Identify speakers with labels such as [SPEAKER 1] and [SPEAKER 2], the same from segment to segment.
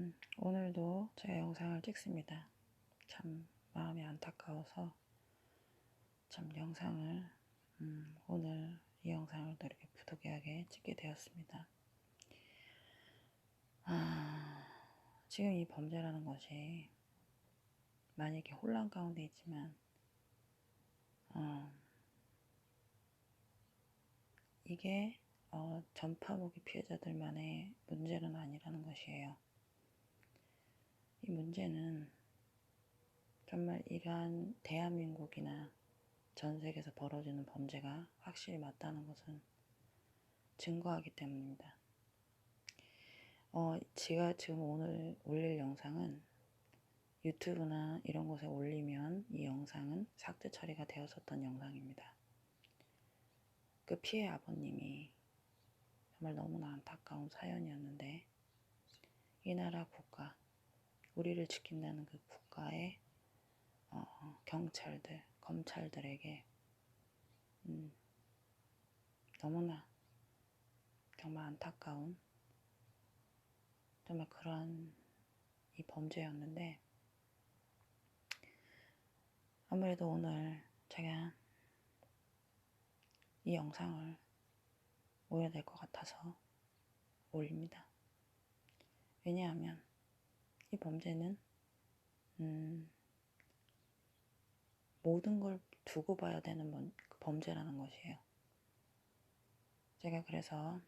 [SPEAKER 1] 음, 오늘도 제가 영상을 찍습니다. 참 마음이 안타까워서 참 영상을 음, 오늘 이 영상을 또 이렇게 부득이하게 찍게 되었습니다. 아, 지금 이 범죄라는 것이 만약에 혼란 가운데 있지만 어, 이게 어, 전파무기 피해자들만의 문제는 아니라는 것이에요. 이 문제는 정말 이러한 대한민국이나 전 세계에서 벌어지는 범죄가 확실히 맞다는 것은 증거하기 때문입니다. 어, 제가 지금 오늘 올릴 영상은 유튜브나 이런 곳에 올리면 이 영상은 삭제 처리가 되었었던 영상입니다. 그 피해 아버님이 정말 너무나 안타까운 사연이었는데 이 나라 국가 우리를 지킨다는 그 국가의 어, 경찰들 검찰들에게 음, 너무나 정말 안타까운 정말 그런 이 범죄였는데 아무래도 오늘 제가 이 영상을 올려야 될 것 같아서 올립니다. 왜냐하면 이 범죄는 음, 모든 걸 두고 봐야 되는 범죄라는 것이에요. 제가 그래서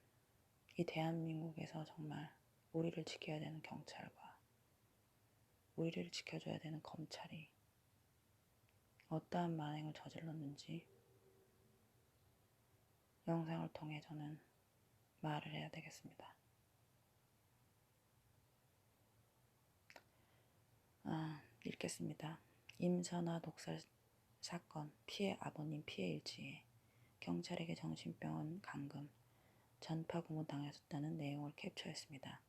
[SPEAKER 1] 이 대한민국에서 정말 우리를 지켜야 되는 경찰과 우리를 지켜줘야 되는 검찰이 어떠한 만행을 저질렀는지 영상을 통해 저는 말을 해야 되겠습니다. 아, 읽겠습니다. 임선아 독살 사건 피해 아버님 피해 일지에 경찰에게 정신병원 감금 전파 고문 당하셨다는 내용을 캡처했습니다.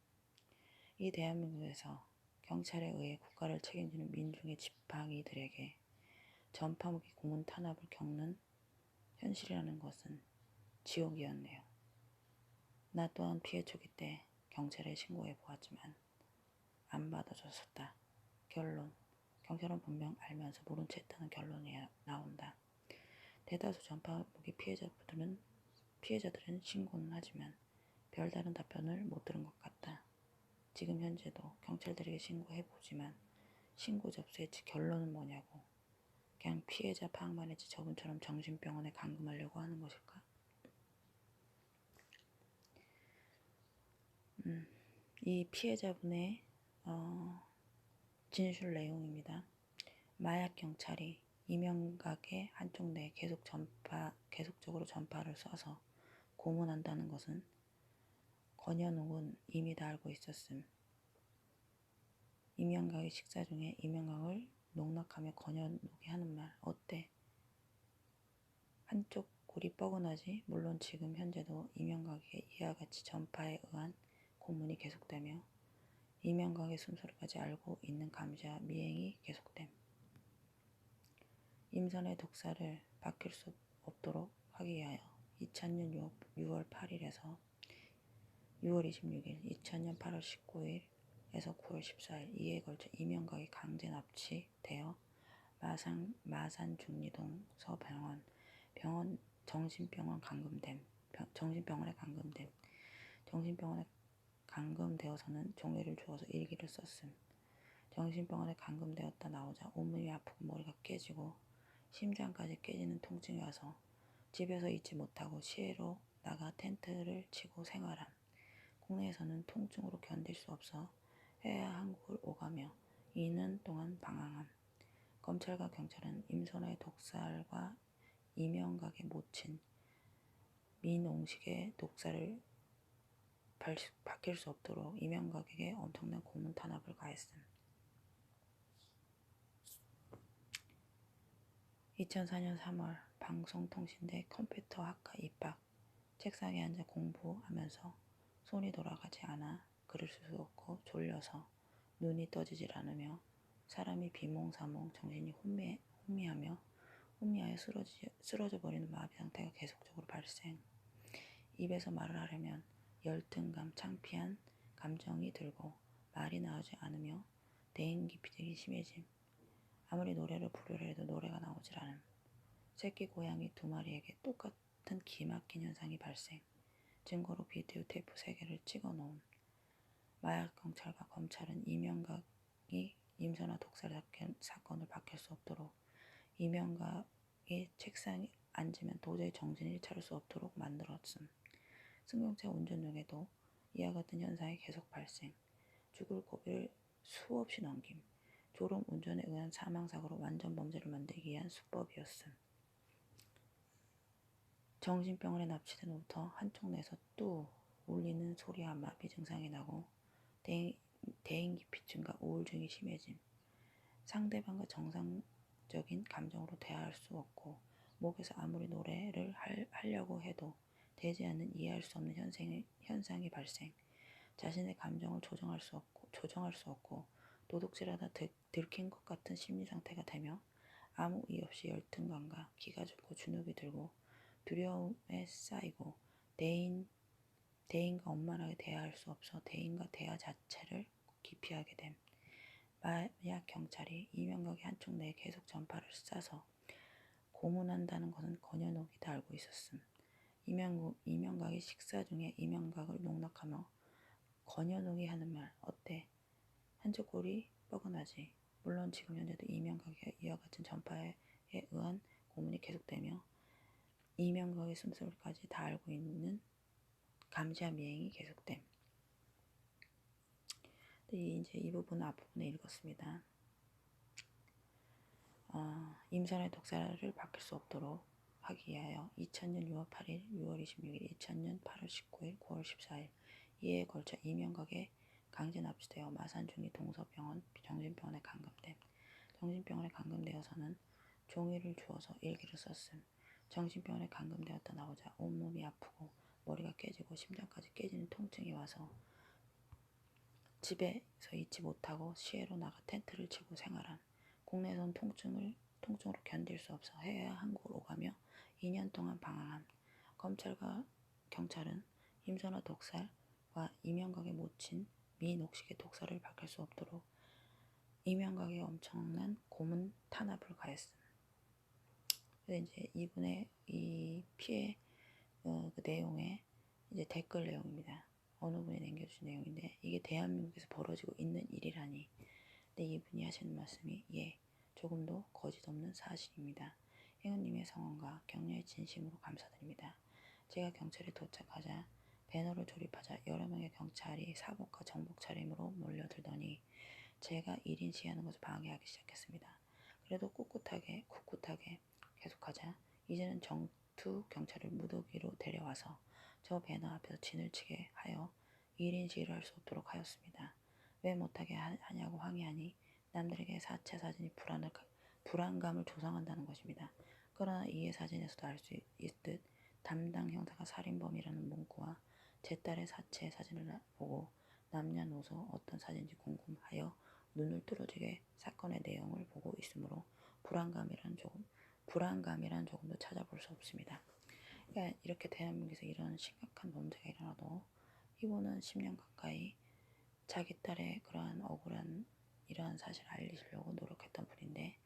[SPEAKER 1] 이 대한민국에서 경찰에 의해 국가를 책임지는 민중의 지팡이들에게 전파무기 고문 탄압을 겪는 현실이라는 것은 지옥이었네요. 나 또한 피해 초기 때 경찰에 신고해 보았지만 안 받아줬었다. 결론. 경찰은 분명 알면서 모른 채 했다는 결론이 나온다. 대다수 전파 무기 피해자들은 피해자들은 신고는 하지만 별다른 답변을 못 들은 것 같다. 지금 현재도 경찰들에게 신고해 보지만 신고 접수의 결론은 뭐냐고. 그냥 피해자 파악만 했지 저분처럼 정신병원에 감금하려고 하는 것일까? 음, 이 피해자분의 어, 진술 내용입니다. 마약 경찰이 이명각의 한쪽 내에 계속 전파, 계속적으로 전파를 쏴서 고문한다는 것은 권현욱은 이미 다 알고 있었음. 이명각의 식사 중에 이명각을 농락하며 권현욱이 하는 말 어때? 한쪽 골이 뻐근하지 물론 지금 현재도 이명각의 이와 같이 전파에 의한 고문이 계속되며 이명각의 숨소리까지 알고 있는 감시와 미행이 계속됨. 임선의 독사를 바뀔 수 없도록 하기 위하여 2000년 6월 8일에서 6월 26일, 2000년 8월 19일에서 9월 14일 이에 걸쳐 이명각이 강제 납치되어 마산, 마산 중리동 서병원 병원 정신병원 감금됨 정신병원에 감금됨 정신병원에 감금되어서는 종이를 주어서 일기를 썼음. 정신병원에 감금되었다 나오자 온몸이 아프고 머리가 깨지고 심장까지 깨지는 통증이 와서 집에서 있지 못하고 시외로 나가 텐트를 치고 생활함. 국내에서는 통증으로 견딜 수 없어 해야 한국을 오가며 2년 동안 방황함. 검찰과 경찰은 임선아의 독살과 이명각의 모친 민옹식의 독살을 바뀔 수 없도록 이명각에게 엄청난 고문 탄압을 가했음. 2004년 3월 방송통신대 컴퓨터학과 입학 책상에 앉아 공부하면서 손이 돌아가지 않아 쓸수 없고 졸려서 눈이 떠지질 않으며 사람이 비몽사몽 정신이 혼미, 혼미하며 혼미하여 쓰러지, 쓰러져 버리는 마비 상태가 계속적으로 발생. 입에서 말을 하려면 열등감, 창피한 감정이 들고 말이 나오지 않으며 대인 기피증이 심해짐. 아무리 노래를 부르려 해도 노래가 나오질 않음. 새끼 고양이 두 마리에게 똑같은 기막힌 현상이 발생. 증거로 비디오 테이프 세 개를 찍어 놓은 마약 경찰과 검찰은 이명각이 임선화 독살 사건- 사건을 밝힐 수 없도록 이명각이 책상에 앉으면 도저히 정신을 차릴 수 없도록 만들었음. 승용차 운전 중에도 이와 같은 현상이 계속 발생. 죽을 고비를 수없이 넘김. 졸음 운전에 의한 사망사고로 완전 범죄를 만들기 위한 수법이었음. 정신병원에 납치된 후부터 한쪽 뇌에서 뚝 울리는 소리와 마비 증상이 나고 대인, 대인기피증과 우울증이 심해짐. 상대방과 정상적인 감정으로 대화할 수 없고 목에서 아무리 노래를 할, 하려고 해도 되지 않는 이해할 수 없는 현상이, 현상이 발생. 자신의 감정을 조정할 수 없고 조정할 수 없고 도둑질하다 들, 들킨 것 같은 심리 상태가 되며 아무 이유 없이 열등감과 기가 죽고 주눅이 들고 두려움에 쌓이고 대인 대인과 원만하게 대화할 수 없어 대인과 대화 자체를 기피하게 됨. 만약 경찰이 이명각의 한쪽 내에 계속 전파를 쏴서 고문한다는 것은 권현옥이 다 알고 있었음. 이명국, 이명각이 식사 중에 이명각을 농락하며 권현옥이 하는 말 어때? 한쪽 골이 뻐근하지. 물론 지금 현재도 이명각의 이와 같은 전파에 의한 고문이 계속되며 이명각의 숨소리까지 다 알고 있는 감시와 미행이 계속됨. 이 이제 이 부분 앞부분에 읽었습니다. 어, 임선의 독사를 밝힐 수 없도록 하기 위하여 2000년 6월 8일, 6월 26일, 2000년 8월 19일, 9월 14일 이에 걸쳐 이명각에 강제 납치되어 마산 중리 동서병원 정신병원에 감금됨. 정신병원에 감금되어서는 종이를 주어서 일기를 썼음. 정신병원에 감금되었다 나오자 온몸이 아프고 머리가 깨지고 심장까지 깨지는 통증이 와서 집에서 있지 못하고 시외로 나가 텐트를 치고 생활한 국내에선 통증을 통증으로 견딜 수 없어 해외 한국으로 오가며 2년 동안 방황한 검찰과 경찰은 임선화 독살과 이명각의 모친 미녹식의 독살을 밝힐 수 없도록 이명각의 엄청난 고문 탄압을 가했음. 그래서 이제 이분의 이 피해 어, 그 내용에 이제 댓글 내용입니다. 어느 분이 남겨주신 내용인데 이게 대한민국에서 벌어지고 있는 일이라니. 근데 이분이 하시는 말씀이 예, 조금도 거짓 없는 사실입니다. 행운님의 성원과 격려의 진심으로 감사드립니다. 제가 경찰에 도착하자 배너를 조립하자 여러 명의 경찰이 사복과 정복 차림으로 몰려들더니 제가 1인 시하는 것을 방해하기 시작했습니다. 그래도 꿋꿋하게 꿋꿋하게 계속하자 이제는 정투 경찰을 무더기로 데려와서 저 배너 앞에서 진을 치게 하여 1인 시위를 할 수 없도록 하였습니다. 왜 못하게 하냐고 항의하니 남들에게 사체 사진이 불안을, 불안감을 조성한다는 것입니다. 그러나 이해 사진에서도 알 수 있듯 담당 형사가 살인범이라는 문구와 제 딸의 사체 사진을 보고 남녀노소 어떤 사진인지 궁금하여 눈을 뚫어지게 사건의 내용을 보고 있으므로 불안감이란 조금 불안감이란 조금도 찾아볼 수 없습니다. 그러니까 이렇게 대한민국에서 이런 심각한 범죄가 일어나도 이분은 10년 가까이 자기 딸의 그러한 억울한 이러한 사실을 알리시려고 노력했던 분인데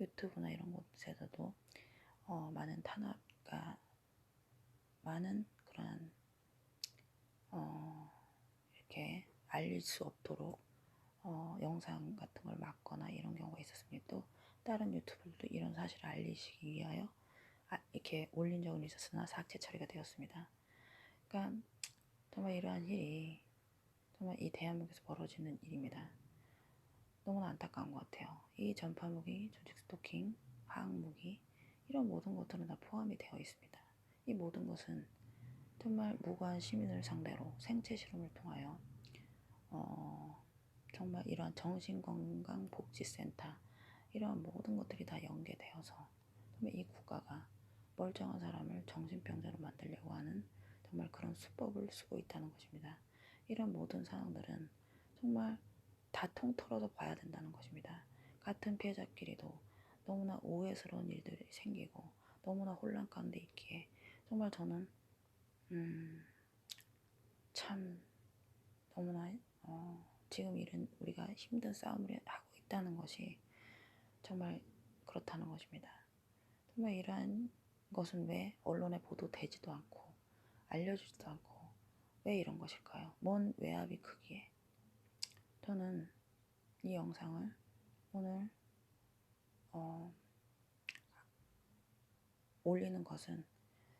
[SPEAKER 1] 유튜브나 이런 곳에서도 어, 많은 탄압과 많은 그러한 어, 이렇게 알릴 수 없도록 어, 영상 같은 걸 막거나 이런 경우가 있었습니다. 또 다른 유튜브들도 이런 사실을 알리시기 위하여 아, 이렇게 올린 적은 있었으나 삭제 처리가 되었습니다. 그러니까 정말 이러한 일이 정말 이 대한민국에서 벌어지는 일입니다. 너무나 안타까운 것 같아요. 이 전파무기, 조직 스토킹, 화학무기 이런 모든 것들은 다 포함이 되어 있습니다. 이 모든 것은 정말 무고한 시민을 상대로 생체 실험을 통하여 어, 정말 이러한 정신건강복지센터 이러한 모든 것들이 다 연계되어서 정말 이 국가가 멀쩡한 사람을 정신병자로 만들려고 하는 정말 그런 수법을 쓰고 있다는 것입니다. 이런 모든 상황들은 정말 다 통틀어서 봐야 된다는 것입니다. 같은 피해자끼리도 너무나 오해스러운 일들이 생기고 너무나 혼란 가운데 있기에 정말 저는 음, 참 너무나 어, 지금 이런 우리가 힘든 싸움을 하고 있다는 것이 정말 그렇다는 것입니다. 정말 이러한 것은 왜 언론에 보도되지도 않고 알려주지도 않고 왜 이런 것일까요? 뭔 외압이 크기에 저는 이 영상을 오늘 어, 올리는 것은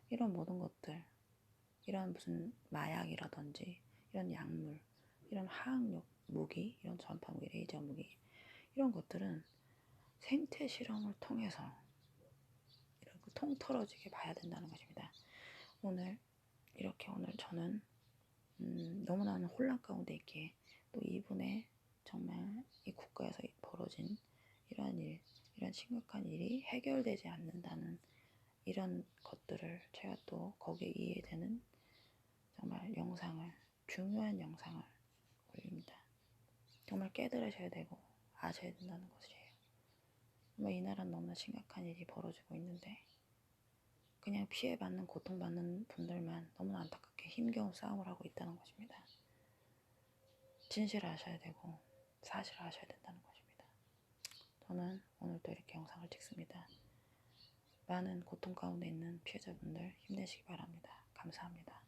[SPEAKER 1] 이런 모든 것들 이런 무슨 마약이라든지 이런 약물 이런 화학력 무기 이런 전파 무기 레이저 무기 이런 것들은 생태 실험을 통해서 이렇게 통털어지게 봐야 된다는 것입니다. 오늘 이렇게 오늘 저는 음, 너무나는 혼란 가운데 있기에 또 이분의 정말 이 국가에서 벌어진 이러한 일, 이런 심각한 일이 해결되지 않는다는 이런 것들을 제가 또 거기에 이해되는 정말 영상을 중요한 영상을 올립니다. 정말 깨달으셔야 되고 아셔야 된다는 것이에요. 정말 이 나라는 너무나 심각한 일이 벌어지고 있는데 그냥 피해받는 고통받는 분들만 너무나 안타깝게 힘겨운 싸움을 하고 있다는 것입니다. 진실을 아셔야 되고 사실을 아셔야 된다는 것입니다. 저는 오늘도 이렇게 영상을 찍습니다. 많은 고통 가운데 있는 피해자분들 힘내시기 바랍니다. 감사합니다.